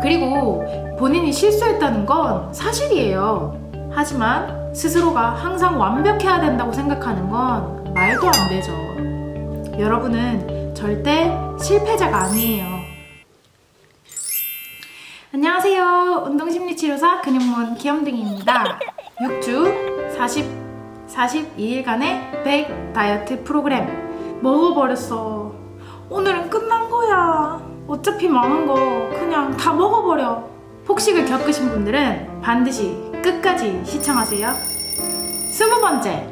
그리고 본인이 실수했다는 건 사실이에요. 하지만 스스로가 항상 완벽해야 된다고 생각하는 건 말도 안 되죠. 여러분은 절대 실패자가 아니에요. 안녕하세요. 운동심리치료사 근육문 김영등입니다. 6주 40, 42일간의 100 다이어트 프로그램 먹어버렸어. 오늘은 끝난 거야. 어차피 망한 거 그냥 다 먹어버려. 폭식을 겪으신 분들은 반드시 끝까지 시청하세요. 스무 번째.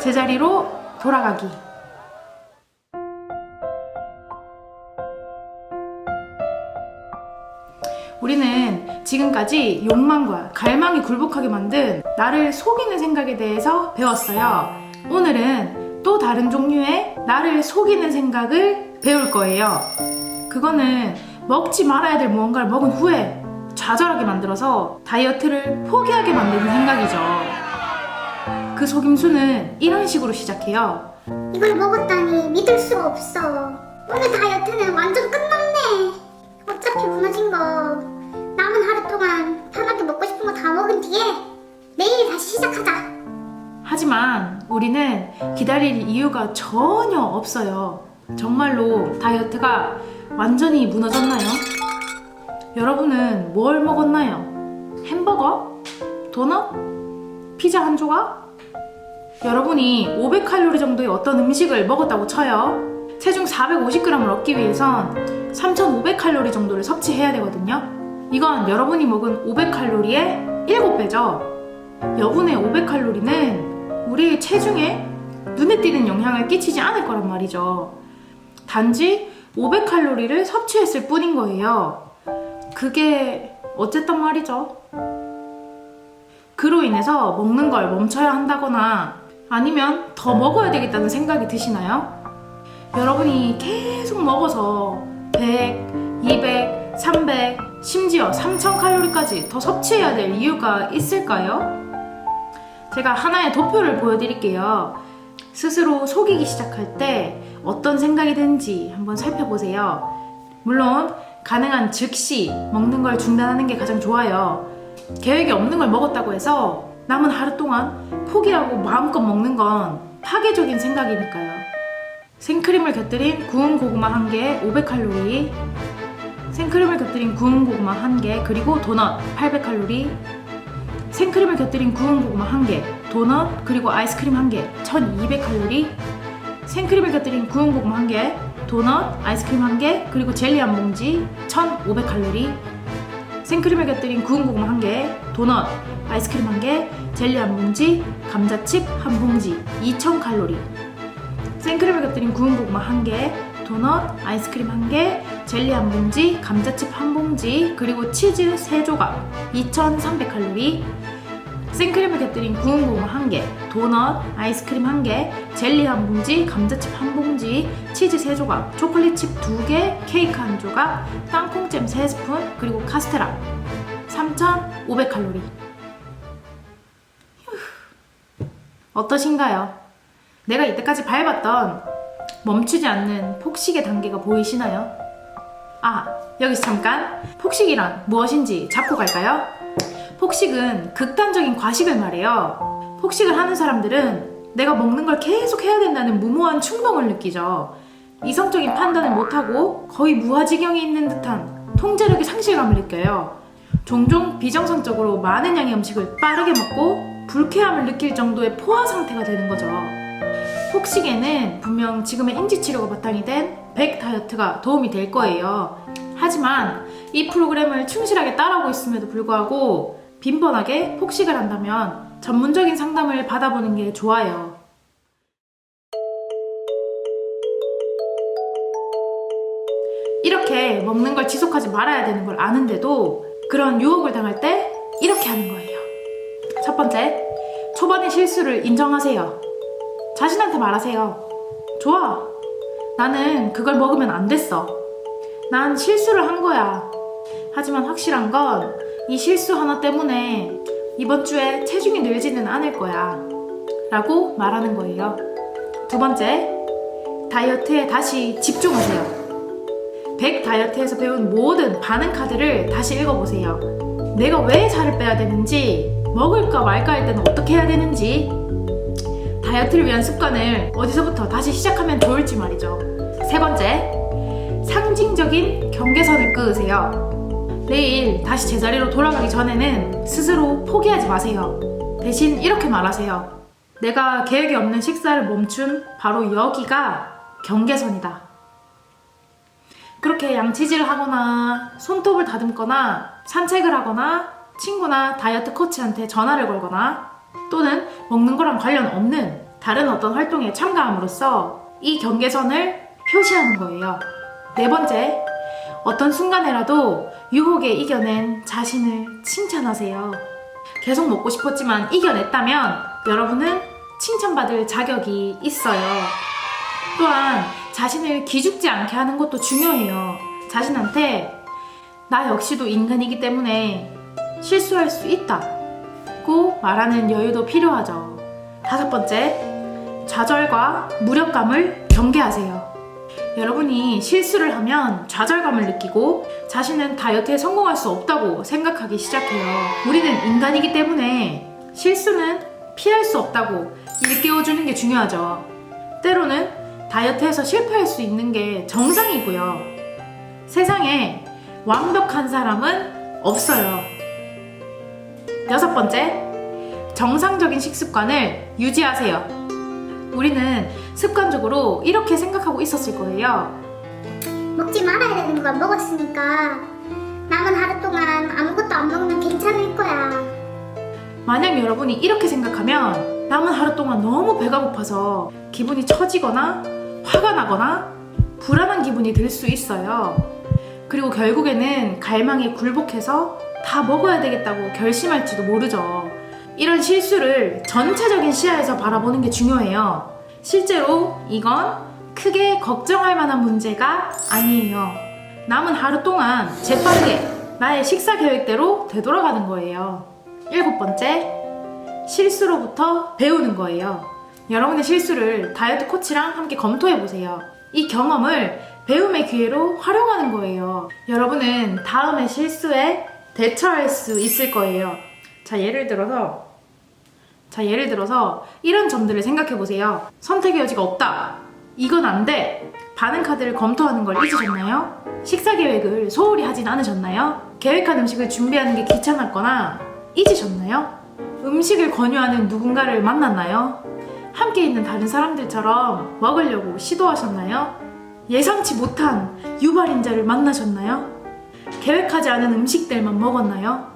제자리로 돌아가기. 우리는 지금까지 욕망과 갈망이 굴복하게 만든 나를 속이는 생각에 대해서 배웠어요. 오늘은 또 다른 종류의 나를 속이는 생각을 배울 거예요. 그거는 먹지 말아야 될 무언가를 먹은 후에 좌절하게 만들어서 다이어트를 포기하게 만드는 생각이죠. 그 속임수는 이런 식으로 시작해요. 이걸 먹었다니 믿을 수가 없어. 오늘 다이어트는 완전 끝났네. 어차피 무너진 거 남은 하루 동안 편하게 먹고 싶은 거 다 먹은 뒤에 내일 다시 시작하자. 하지만 우리는 기다릴 이유가 전혀 없어요. 정말로 다이어트가 완전히 무너졌나요? 여러분은 뭘 먹었나요? 햄버거? 도넛? 피자 한 조각? 여러분이 500칼로리 정도의 어떤 음식을 먹었다고 쳐요. 체중 450g을 얻기 위해선 3,500칼로리 정도를 섭취해야 되거든요. 이건 여러분이 먹은 500칼로리의 7배죠. 여분의 500칼로리는 우리의 체중에 눈에 띄는 영향을 끼치지 않을 거란 말이죠. 단지 500칼로리를 섭취했을 뿐인 거예요. 그게 어쨌단 말이죠. 그로 인해서 먹는 걸 멈춰야 한다거나 아니면 더 먹어야 되겠다는 생각이 드시나요? 여러분이 계속 먹어서 100, 200, 300, 심지어 3000칼로리까지 더 섭취해야 될 이유가 있을까요? 제가 하나의 도표를 보여드릴게요. 스스로 속이기 시작할 때 어떤 생각이 드는지 한번 살펴보세요. 물론 가능한 즉시 먹는 걸 중단하는 게 가장 좋아요. 계획이 없는 걸 먹었다고 해서 남은 하루 동안 포기하고 마음껏 먹는 건 파괴적인 생각이니까요. 생크림을 곁들인 구운 고구마 한 개에 500칼로리, 생크림을 곁들인 구운 고구마 한 개, 그리고 도넛 800칼로리, 생크림을 곁들인 구운 고구마 한 개, 도넛, 그리고 아이스크림 한 개, 1200칼로리, 생크림을 곁들인 구운 고구마 한 개, 도넛, 아이스크림 한 개, 그리고 젤리 한 봉지, 1500칼로리, 생크림을 곁들인 구운 고구마 한 개, 도넛, 아이스크림 한 개, 젤리 한 봉지, 감자칩 한 봉지, 2000칼로리. 생크림을 곁들인 구운 고구마 한 개, 도넛, 아이스크림 한 개, 젤리 한 봉지, 감자칩 한 봉지, 그리고 치즈 3조각, 2300칼로리. 생크림을 곁들인 구운 고구마 한 개, 도넛, 아이스크림 한 개, 젤리 한 봉지, 감자칩 한 봉지, 치즈 3조각, 초콜릿칩 2개, 케이크 한 조각, 땅콩잼 3스푼, 그리고 카스테라 3,500칼로리. 어떠신가요? 내가 이때까지 밟았던 멈추지 않는 폭식의 단계가 보이시나요? 아, 여기서 잠깐 폭식이란 무엇인지 잡고 갈까요? 폭식은 극단적인 과식을 말해요. 폭식을 하는 사람들은 내가 먹는 걸 계속 해야 된다는 무모한 충동을 느끼죠. 이성적인 판단을 못하고 거의 무아지경에 있는 듯한 통제력의 상실감을 느껴요. 종종 비정상적으로 많은 양의 음식을 빠르게 먹고 불쾌함을 느낄 정도의 포화 상태가 되는 거죠. 폭식에는 분명 지금의 인지치료가 바탕이 된100 다이어트가 도움이 될 거예요. 하지만 이 프로그램을 충실하게 따라오고 있음에도 불구하고 빈번하게 폭식을 한다면 전문적인 상담을 받아보는 게 좋아요. 이렇게 먹는 걸 지속하지 말아야 되는 걸 아는데도 그런 유혹을 당할 때 이렇게 하는 거예요. 첫 번째, 초반의 실수를 인정하세요. 자신한테 말하세요. 좋아. 나는 그걸 먹으면 안 됐어. 난 실수를 한 거야. 하지만 확실한 건 이 실수 하나 때문에 이번 주에 체중이 늘지는 않을 거야. 라고 말하는 거예요. 두 번째, 다이어트에 다시 집중하세요. 100 다이어트에서 배운 모든 반응 카드를 다시 읽어보세요. 내가 왜 살을 빼야 되는지, 먹을까 말까 할 때는 어떻게 해야 되는지, 다이어트를 위한 습관을 어디서부터 다시 시작하면 좋을지 말이죠. 세 번째, 상징적인 경계선을 끄으세요. 내일 다시 제자리로 돌아가기 전에는 스스로 포기하지 마세요. 대신 이렇게 말하세요. 내가 계획이 없는 식사를 멈춘 바로 여기가 경계선이다. 그렇게 양치질을 하거나 손톱을 다듬거나 산책을 하거나 친구나 다이어트 코치한테 전화를 걸거나 또는 먹는 거랑 관련 없는 다른 어떤 활동에 참가함으로써 이 경계선을 표시하는 거예요. 네 번째, 어떤 순간에라도 유혹에 이겨낸 자신을 칭찬하세요. 계속 먹고 싶었지만 이겨냈다면 여러분은 칭찬받을 자격이 있어요. 또한 자신을 기죽지 않게 하는 것도 중요해요. 자신한테 나 역시도 인간이기 때문에 실수할 수 있다고 말하는 여유도 필요하죠. 다섯 번째, 좌절과 무력감을 경계하세요. 여러분이 실수를 하면 좌절감을 느끼고 자신은 다이어트에 성공할 수 없다고 생각하기 시작해요. 우리는 인간이기 때문에 실수는 피할 수 없다고 일깨워주는 게 중요하죠. 때로는 다이어트에서 실패할 수 있는 게 정상이고요. 세상에 완벽한 사람은 없어요. 여섯 번째, 정상적인 식습관을 유지하세요. 우리는 습관적으로 이렇게 생각하고 있었을 거예요. 먹지 말아야 되는 걸 먹었으니까 남은 하루 동안 아무것도 안 먹으면 괜찮을 거야. 만약 여러분이 이렇게 생각하면 남은 하루 동안 너무 배가 고파서 기분이 처지거나 화가 나거나 불안한 기분이 들 수 있어요. 그리고 결국에는 갈망에 굴복해서 다 먹어야 되겠다고 결심할지도 모르죠. 이런 실수를 전체적인 시야에서 바라보는 게 중요해요. 실제로 이건 크게 걱정할 만한 문제가 아니에요. 남은 하루 동안 재빠르게 나의 식사 계획대로 되돌아가는 거예요. 일곱 번째, 실수로부터 배우는 거예요. 여러분의 실수를 다이어트 코치랑 함께 검토해 보세요. 이 경험을 배움의 기회로 활용하는 거예요. 여러분은 다음의 실수에 대처할 수 있을 거예요. 자, 예를 들어서 자, 예를 들어서 이런 점들을 생각해 보세요. 선택의 여지가 없다. 이건 안 돼. 반응 카드를 검토하는 걸 잊으셨나요? 식사 계획을 소홀히 하진 않으셨나요? 계획한 음식을 준비하는 게 귀찮았거나 잊으셨나요? 음식을 권유하는 누군가를 만났나요? 함께 있는 다른 사람들처럼 먹으려고 시도하셨나요? 예상치 못한 유발인자를 만나셨나요? 계획하지 않은 음식들만 먹었나요?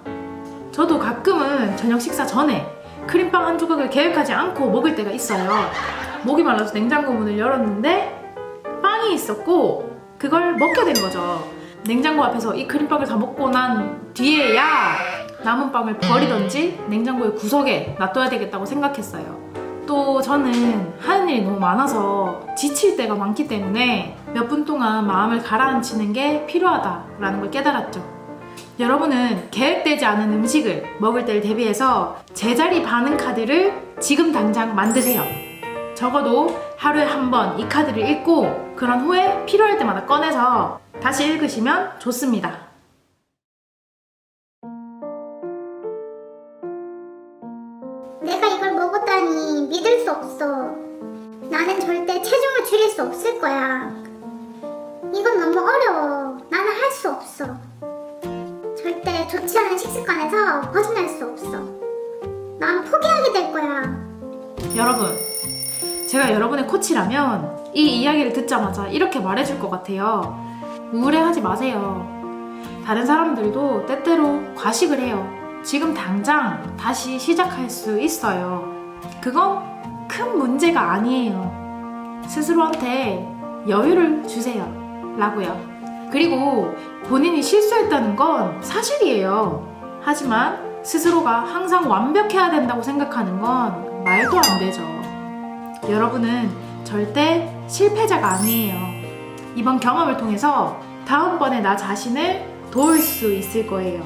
저도 가끔은 저녁 식사 전에 크림빵 한 조각을 계획하지 않고 먹을 때가 있어요. 목이 말라서 냉장고 문을 열었는데 빵이 있었고 그걸 먹게 된 거죠. 냉장고 앞에서 이 크림빵을 다 먹고 난 뒤에야 남은 빵을 버리던지 냉장고의 구석에 놔둬야 되겠다고 생각했어요. 또 저는 하는 일이 너무 많아서 지칠 때가 많기 때문에 몇 분 동안 마음을 가라앉히는 게 필요하다라는 걸 깨달았죠. 여러분은 계획되지 않은 음식을 먹을 때를 대비해서 제자리 반응 카드를 지금 당장 만드세요. 적어도 하루에 한 번 이 카드를 읽고 그런 후에 필요할 때마다 꺼내서 다시 읽으시면 좋습니다. 내가 이걸 먹었다니 믿을 수 없어. 나는 절대 체중을 줄일 수 없을 거야. 이건 너무 어려워. 나는 할 수 없어. 절대 좋지 않은 식습관에서 벗어날 수 없어. 난 포기하게 될 거야. 여러분, 제가 여러분의 코치라면 이 이야기를 듣자마자 이렇게 말해줄 것 같아요. 우울해하지 마세요. 다른 사람들도 때때로 과식을 해요. 지금 당장 다시 시작할 수 있어요. 그건 큰 문제가 아니에요. 스스로한테 여유를 주세요. 라고요. 그리고 본인이 실수했다는 건 사실이에요. 하지만 스스로가 항상 완벽해야 된다고 생각하는 건 말도 안 되죠. 여러분은 절대 실패자가 아니에요. 이번 경험을 통해서 다음번에 나 자신을 도울 수 있을 거예요.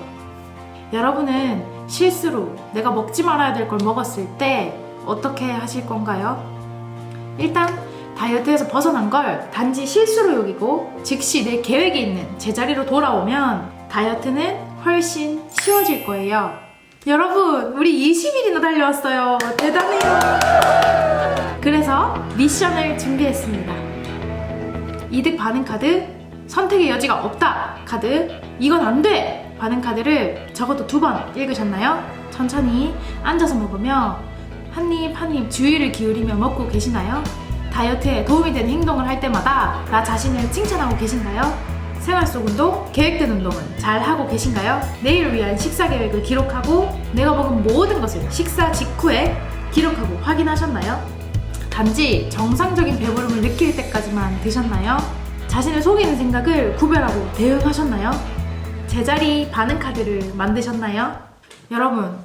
여러분은 실수로 내가 먹지 말아야 될 걸 먹었을 때 어떻게 하실 건가요? 일단 다이어트에서 벗어난 걸 단지 실수로 여기고 즉시 내 계획에 있는 제자리로 돌아오면 다이어트는 훨씬 쉬워질 거예요. 여러분, 우리 20일이나 달려왔어요. 대단해요. 그래서 미션을 준비했습니다. 이득 반응 카드, 선택의 여지가 없다 카드, 이건 안 돼! 반응 카드를 적어도 두 번 읽으셨나요? 천천히 앉아서 먹으며 한 입 한 입 주의를 기울이며 먹고 계시나요? 다이어트에 도움이 되는 행동을 할 때마다 나 자신을 칭찬하고 계신가요? 생활 속 운동, 계획된 운동은 잘 하고 계신가요? 내일을 위한 식사 계획을 기록하고 내가 먹은 모든 것을 식사 직후에 기록하고 확인하셨나요? 단지 정상적인 배부름을 느낄 때까지만 드셨나요? 자신을 속이는 생각을 구별하고 대응하셨나요? 제자리 반응 카드를 만드셨나요? 여러분,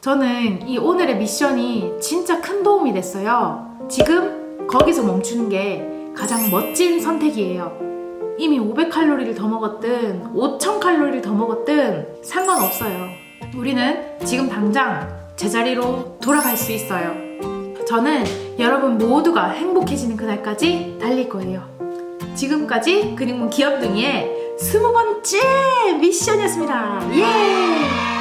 저는 이 오늘의 미션이 진짜 큰 도움이 됐어요. 지금 거기서 멈추는 게 가장 멋진 선택이에요. 이미 500칼로리를 더 먹었든 5000칼로리를 더 먹었든 상관없어요. 우리는 지금 당장 제자리로 돌아갈 수 있어요. 저는 여러분 모두가 행복해지는 그날까지 달릴 거예요. 지금까지 근육문 귀염둥이의 스무 번째 미션이었습니다. 예!